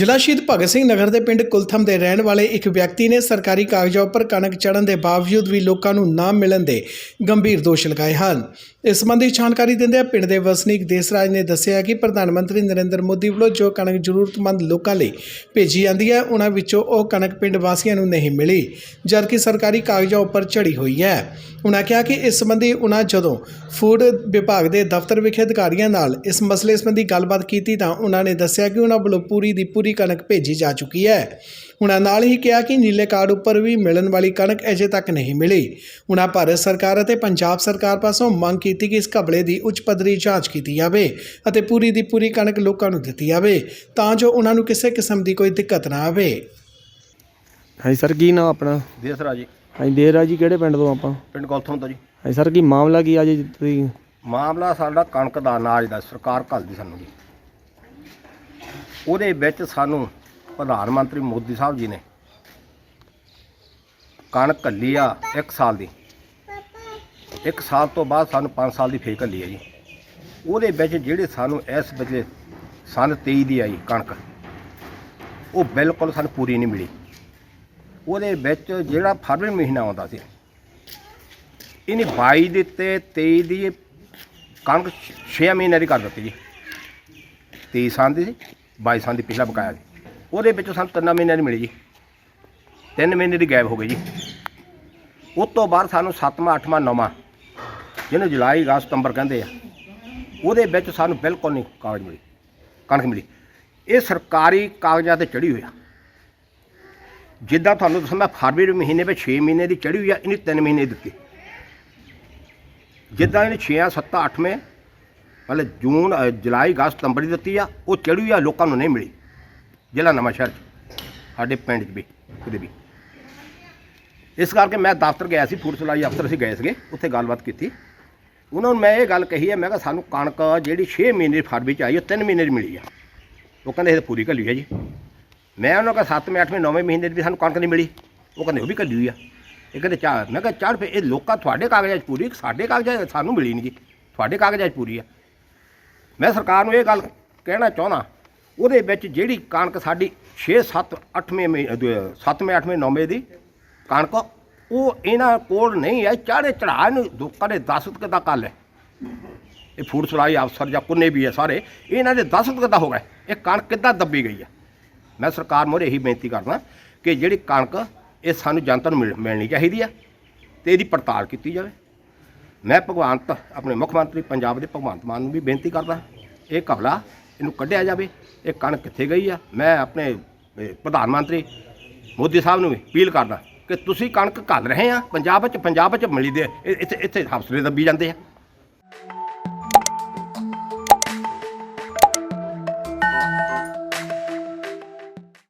ਜ਼ਿਲ੍ਹਾ ਸ਼ਹੀਦ ਭਗਤ ਸਿੰਘ ਨਗਰ ਦੇ ਪਿੰਡ ਕੁਲਥਮ ਦੇ ਰਹਿਣ ਵਾਲੇ ਇੱਕ ਵਿਅਕਤੀ ਨੇ ਸਰਕਾਰੀ ਕਾਗਜ਼ਾਂ ਉੱਪਰ ਕਣਕ ਚੜਨ ਦੇ ਬਾਵਜੂਦ ਵੀ ਲੋਕਾਂ ਨੂੰ ਨਾ ਮਿਲਣ ਦੇ ਗੰਭੀਰ ਦੋਸ਼ ਲਗਾਏ ਹਨ। ਇਸ ਸੰਬੰਧੀ ਜਾਣਕਾਰੀ ਦਿੰਦਿਆਂ ਪਿੰਡ ਦੇ ਵਸਨੀਕ ਦੇਸਰਾਜ ਨੇ ਦੱਸਿਆ ਕਿ ਪ੍ਰਧਾਨ ਮੰਤਰੀ ਨਰਿੰਦਰ ਮੋਦੀ ਵੱਲੋਂ ਜੋ ਕਣਕ ਜ਼ਰੂਰਤਮੰਦ ਲੋਕਾਂ ਲਈ ਭੇਜੀ ਜਾਂਦੀ ਹੈ, ਉਹਨਾਂ ਵਿੱਚੋਂ ਉਹ ਕਣਕ ਪਿੰਡ ਵਾਸੀਆਂ ਨੂੰ ਨਹੀਂ ਮਿਲੀ, ਜਦਕਿ ਸਰਕਾਰੀ ਕਾਗਜ਼ਾਂ ਉੱਪਰ ਚੜੀ ਹੋਈ ਹੈ। ਉਹਨਾਂ ਕਿਹਾ ਕਿ ਇਸ ਸੰਬੰਧੀ ਉਨ੍ਹਾਂ ਜਦੋਂ ਫੂਡ ਵਿਭਾਗ ਦੇ ਦਫ਼ਤਰ ਵਿਖੇ ਅਧਿਕਾਰੀਆਂ ਨਾਲ ਇਸ ਮਸਲੇ ਸੰਬੰਧੀ ਗੱਲਬਾਤ ਕੀਤੀ ਤਾਂ ਉਹਨਾਂ ਨੇ ਦੱਸਿਆ ਕਿ ਉਹਨਾਂ ਵੱਲੋਂ ਪੂਰੀ ਦੀ ਪੂਰੀ ਕਣਕ ਭੇਜੀ ਜਾ ਚੁੱਕੀ ਹੈ। ਉਨ੍ਹਾਂ ਨਾਲ ਹੀ ਕਿਹਾ ਕਿ ਨੀਲੇ ਕਾਰਡ ਉੱਪਰ ਵੀ ਮਿਲਣ ਵਾਲੀ ਕਣਕ ਅਜੇ ਤੱਕ ਨਹੀਂ ਮਿਲੀ। ਉਨ੍ਹਾਂ ਭਾਰਤ ਸਰਕਾਰ ਅਤੇ ਪੰਜਾਬ ਸਰਕਾਰ ਪਾਸੋਂ ਮੰਗ ਕੀਤੀ ਕਿ ਇਸ ਘਬਲੇ ਦੀ ਉੱਚ ਪੱਧਰੀ ਜਾਂਚ ਕੀਤੀ ਜਾਵੇ ਅਤੇ ਪੂਰੀ ਦੀ ਪੂਰੀ ਕਣਕ ਲੋਕਾਂ ਨੂੰ ਦਿੱਤੀ ਜਾਵੇ ਤਾਂ ਜੋ ਉਨ੍ਹਾਂ ਨੂੰ ਕਿਸੇ ਕਿਸਮ ਦੀ ਕੋਈ ਦਿੱਕਤ ਨਾ ਆਵੇ। ਹਾਂਜੀ ਸਰ ਕੀ ਨਾਮ ਆਪਣਾ? ਦੇਸਰਾ ਜੀ। ਹਾਂਜੀ ਦੇਰ ਆ ਜੀ ਕਿਹੜੇ ਪਿੰਡ ਤੋਂ ਆਪਾਂ? ਪਿੰਡ ਗੌਲਥੋਂ ਤੋਂ ਜੀ। ਹਾਂਜੀ ਸਰ ਕੀ ਮਾਮਲਾ ਕੀ ਅੱਜ ਤੁਸੀਂ? ਮਾਮਲਾ ਸਾਡਾ ਕਣਕ ਦਾ ਅਨਾਜ ਦਾ ਸਰਕਾਰ ਘੱਲਦੀ ਸਾਨੂੰ ਜੀ। ਉਹਦੇ ਵਿੱਚ ਸਾਨੂੰ ਪ੍ਰਧਾਨ ਮੰਤਰੀ ਮੋਦੀ ਸਾਹਿਬ ਜੀ ਨੇ ਕਣਕ ਘੱਲੀ ਆ 1 ਸਾਲ ਦੀ। 1 ਸਾਲ ਤੋਂ ਬਾਅਦ ਸਾਨੂੰ 5 ਸਾਲ ਦੀ ਫੇਰ ਘੱਲੀ ਆ ਜੀ। ਉਹਦੇ ਵਿੱਚ ਜਿਹੜੇ ਸਾਨੂੰ ਇਸ ਵੇਲੇ ਸਨ 23 ਦੀ ਆਈ ਕਣਕ, ਉਹ ਬਿਲਕੁਲ ਸਾਨੂੰ ਪੂਰੀ ਨਹੀਂ ਮਿਲੀ। ਉਹਦੇ ਵਿੱਚ ਜਿਹੜਾ ਫਰਵਰੀ ਮਹੀਨਾ ਆਉਂਦਾ ਸੀ, ਇਹਨੇ 22 ਦੇ ਤੇ 23 ਦੀ ਕਣਕ 6 ਮਹੀਨੇ ਦੀ ਕਰ ਦਿੱਤੀ ਜੀ। 23 ਸਾਲ ਦੀ ਸੀ। 22 ਸਾਲ ਦੀ ਪਿਛਲਾ ਬਕਾਇਆ ਸੀ। ਉਹਦੇ ਵਿੱਚੋਂ ਸਾਨੂੰ ਤਿੰਨ ਮਹੀਨਿਆਂ ਦੀ ਮਿਲੀ ਜੀ। ਤਿੰਨ ਮਹੀਨੇ ਦੀ ਗਾਇਬ ਹੋ ਗਈ ਜੀ। ਉਸ ਤੋਂ ਬਾਅਦ ਸਾਨੂੰ 7ਵਾਂ 8ਵਾਂ 9ਵਾਂ ਜਿਹਨੂੰ ਜੁਲਾਈ, ਅਗਸਤ, ਸਤੰਬਰ ਕਹਿੰਦੇ ਆ, ਉਹਦੇ ਵਿੱਚ ਸਾਨੂੰ ਬਿਲਕੁਲ ਨਹੀਂ ਕਾਗਜ਼ ਮਿਲੀ। ਕਣਕ ਮਿਲੀ। ਇਹ ਸਰਕਾਰੀ ਕਾਗਜ਼ਾਂ ਤੇ ਚੜੀ ਹੋਈ ਆ। ਜਿੱਦਾਂ ਤੁਹਾਨੂੰ ਦੱਸਾਂ, ਮੈਂ ਫਰਵਰੀ ਮਹੀਨੇ ਵਿੱਚ 6 ਮਹੀਨੇ ਦੀ ਚੜੀ ਹੋਈ ਆ, ਇਹਨੇ 3 ਮਹੀਨੇ ਦਿੱਤੀ। ਜਿੱਦਾਂ ਇਹਨੇ 6 7 8ਵੇਂ ਮਤਲਬ ਜੂਨ ਅ, ਜੁਲਾਈ ਅਗਸਤ ਸਤੰਬਰ ਦੀ ਦਿੱਤੀ ਆ ਉਹ ਚੜੀ ਆ ਲੋਕਾਂ ਨੂੰ ਨਹੀਂ ਮਿਲੀ। ਜ਼ਿਲ੍ਹਾ ਨਵਾਂ ਸ਼ਹਿਰ 'ਚ ਸਾਡੇ ਪਿੰਡ 'ਚ ਵੀ ਕਿਤੇ ਵੀ। ਇਸ ਕਰਕੇ ਮੈਂ ਦਫ਼ਤਰ ਗਿਆ ਸੀ ਫੂਡ ਸਪਲਾਈ ਅਫਸਰ ਅਸੀਂ ਗਏ ਸੀਗੇ ਉੱਥੇ ਗੱਲਬਾਤ ਕੀਤੀ। ਉਹਨਾਂ ਨੂੰ ਮੈਂ ਇਹ ਗੱਲ ਕਹੀ ਹੈ ਮੈਂ ਕਿਹਾ ਸਾਨੂੰ ਕਣਕ ਜਿਹੜੀ 6 ਮਹੀਨੇ ਦੀ ਫਰਵਰੀ 'ਚ ਆਈ ਉਹ 3 ਮਹੀਨੇ ਦੀ ਮਿਲੀ ਆ। ਉਹ ਕਹਿੰਦੇ ਇਹ ਤਾਂ ਪੂਰੀ ਘੱਲੀ ਹੈ ਜੀ। ਮੈਂ ਉਹਨਾਂ ਕਹਾ 7ਵੇਂ 8ਵੇਂ 9ਵੇਂ ਮਹੀਨੇ ਦੀ ਵੀ ਸਾਨੂੰ ਕਣਕ ਨਹੀਂ ਮਿਲੀ। ਉਹ ਕਹਿੰਦੇ ਉਹ ਵੀ ਘੱਲੀ ਹੋਈ ਆ। ਇਹ ਕਹਿੰਦੇ ਚਾਰ ਮੈਂ ਕਿਹਾ ਚਾਰ ਫੇ ਇਹ ਲੋਕਾਂ ਤੁਹਾਡੇ ਕਾਗਜ਼ਾਂ 'ਚ ਪੂਰੀ ਸਾਡੇ ਕਾਗਜ਼ਾਂ 'ਚ ਸਾਨੂੰ ਮਿਲੀ ਨਹੀਂ ਜੀ। ਤੁਹਾਡੇ ਕਾਗਜ਼ਾਂ 'ਚ ਪੂਰੀ ਆ। ਮੈਂ ਸਰਕਾਰ ਨੂੰ ਇਹ ਗੱਲ ਕਹਿਣਾ ਚਾਹੁੰਦਾ, ਉਹਦੇ ਵਿੱਚ ਜਿਹੜੀ ਕਣਕ ਸਾਡੀ 6 7 8ਵੇਂ 7ਵੇਂ 8ਵੇਂ 9ਵੇਂ ਦੀ ਕਣਕ, ਉਹ ਇਹਨਾਂ ਕੋਲ ਨਹੀਂ ਹੈ ਚਾੜੇ ਚੜਾ ਨੂੰ ਲੋਕਾਂ ਨੇ ਦਸਤ ਕਿਦਾ ਕੱਲ ਹੈ। ਇਹ ਫੂਡ ਸਪਲਾਈ ਅਫਸਰ ਜਾਂ ਕੁੰਨੇ ਵੀ ਹੈ ਸਾਰੇ, ਇਹਨਾਂ ਦੇ ਦਸਤ ਕਿਦਾ ਹੋ ਗਏ ਇਹ ਕਣਕ ਕਿੱਦਾਂ ਦੱਬੀ ਗਈ ਹੈ? ਮੈਂ ਸਰਕਾਰ ਮੋਰੇ ਇਹੀ ਬੇਨਤੀ ਕਰਦਾ ਕਿ ਜਿਹੜੀ ਕਣਕ, ਇਹ ਸਾਨੂੰ ਜਨਤਾ ਨੂੰ ਮਿਲ- ਮਿਲਣੀ ਚਾਹੀਦੀ ਆ ਤੇ ਇਹਦੀ ਪੜਤਾਲ ਕੀਤੀ ਜਾਵੇ। ਮੈਂ ਭਗਵੰਤ, ਆਪਣੇ ਮੁੱਖ ਮੰਤਰੀ ਪੰਜਾਬ ਦੇ ਭਗਵੰਤ ਮਾਨ ਨੂੰ ਵੀ ਬੇਨਤੀ ਕਰਦਾ, ਇਹ ਕਬਲਾ ਇਹਨੂੰ ਕੱਢਿਆ ਜਾਵੇ, ਇਹ ਕਣਕ ਕਿੱਥੇ ਗਈ ਆ? ਮੈਂ ਆਪਣੇ ਪ੍ਰਧਾਨ ਮੰਤਰੀ ਮੋਦੀ ਸਾਹਿਬ ਨੂੰ ਵੀ ਅਪੀਲ ਕਰਦਾ ਕਿ ਤੁਸੀਂ ਕਣਕ ਘੱਲ ਰਹੇ ਆ, ਪੰਜਾਬ ਵਿੱਚ ਪੰਜਾਬ ਵਿੱਚ ਮਿਲੀ ਦੇ, ਇਹ- ਇੱਥੇ ਇੱਥੇ ਹਫਸਲੇ ਦੱਬੀ ਜਾਂਦੇ ਆ।